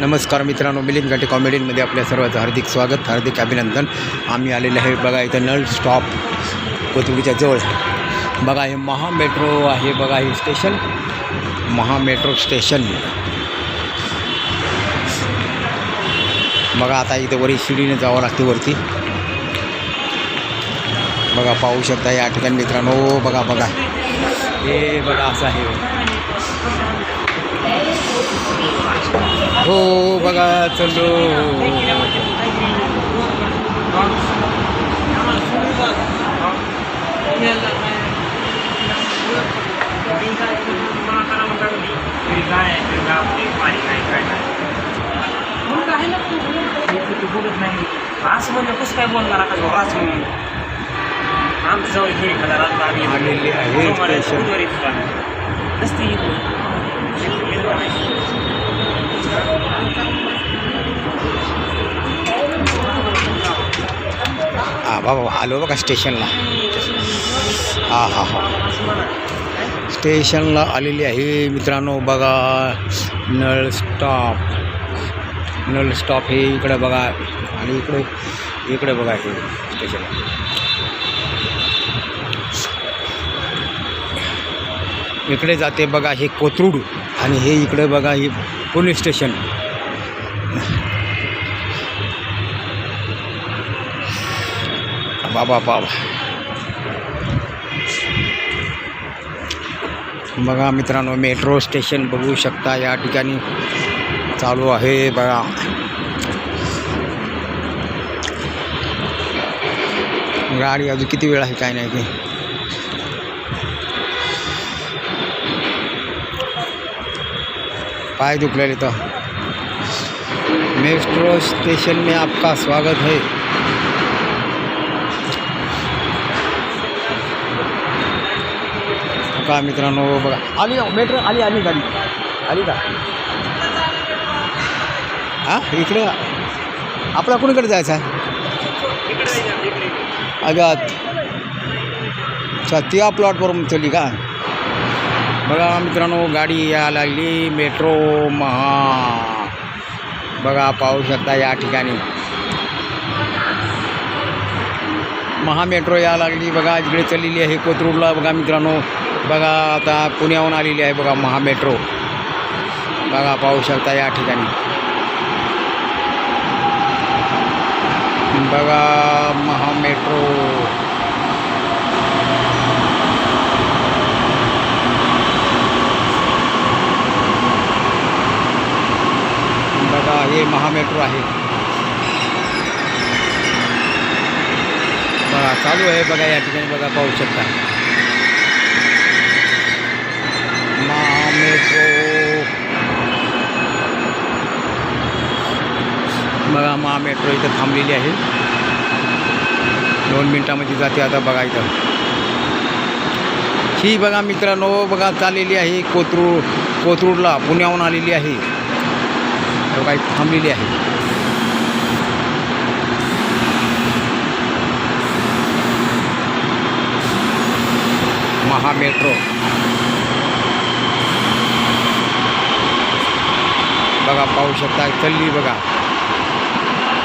नमस्कार मित्रांनो मिलिंद घाटे कॉमेडीमध्ये आपल्या सर्वांचं हार्दिक स्वागत हार्दिक अभिनंदन. आम्ही आलेलं आहे बघा इथं नळ स्टॉप कोथुडीच्या जवळ. बघा हे महा मेट्रो आहे बघा हे स्टेशन महा मेट्रो स्टेशन बघा आता इथं वरी शिडीने जावं लागते वरती. बघा पाहू शकता या ठिकाणी मित्रांनो बघा बघा. हे बघा असं आहे. हो बघा चलो असं म्हणजे कसं काय बोलणार आता जोराच म्हणून जवळ आम्ही आलेले आहे. नसते बाबा आलो बघा स्टेशनला. हा हा हा स्टेशनला आलेली आहे मित्रांनो बघा नळ स्टॉप. नळ स्टॉप हे इकडे बघा आणि इकडे इकडे बघा हे स्टेशन. इकडे जाते बघा हे कोथरूड आणि हे इकडे बघा हे पोलीस स्टेशन. बाबा बाबा। बघा मित्रांनो, मेट्रो स्टेशन बघू शकता या ठिकाणी. चालू आहे बघा. गाडी अजून किती वेळ आहे, काय ते. पाय दुखलेले तर. मेट्रो स्टेशन में आपका स्वागत है. का मित्रांनो बघा. आली मेट्रो? आली आली गाडी. आली का? हां? इकडे आपला कुणीकडे जायचं? आहे अगात अच्छा त्या प्लॉटवरून चली का? बघा मित्रांनो गाडी या लागली. मेट्रो महा. बघा पाहू शकता या ठिकाणी. महा मेट्रो या लागली. बघा इकडे चाललेली आहे कोथरूडला. बघा मित्रांनो बघा आता पुण्याहून आलेली आहे बघा महा मेट्रो बघा शकता या ठिकाणी. बघा महा मेट्रो बघा, हे मेट्रो आहे. बघा, चालू आहे बघा शकता. महामेट्रो बघा महा मेट्रो इथं थांबलेली आहे. दोन मिनटामध्ये जाते आता बघा इथं. ही बघा मित्रांनो बघा चाललेली आहे कोथरूड कोथरूडला पुण्याहून आलेली आहे. बघा इथं थांबलेली आहे. महा मेट्रो बघा पाहू शकता चलली बघा.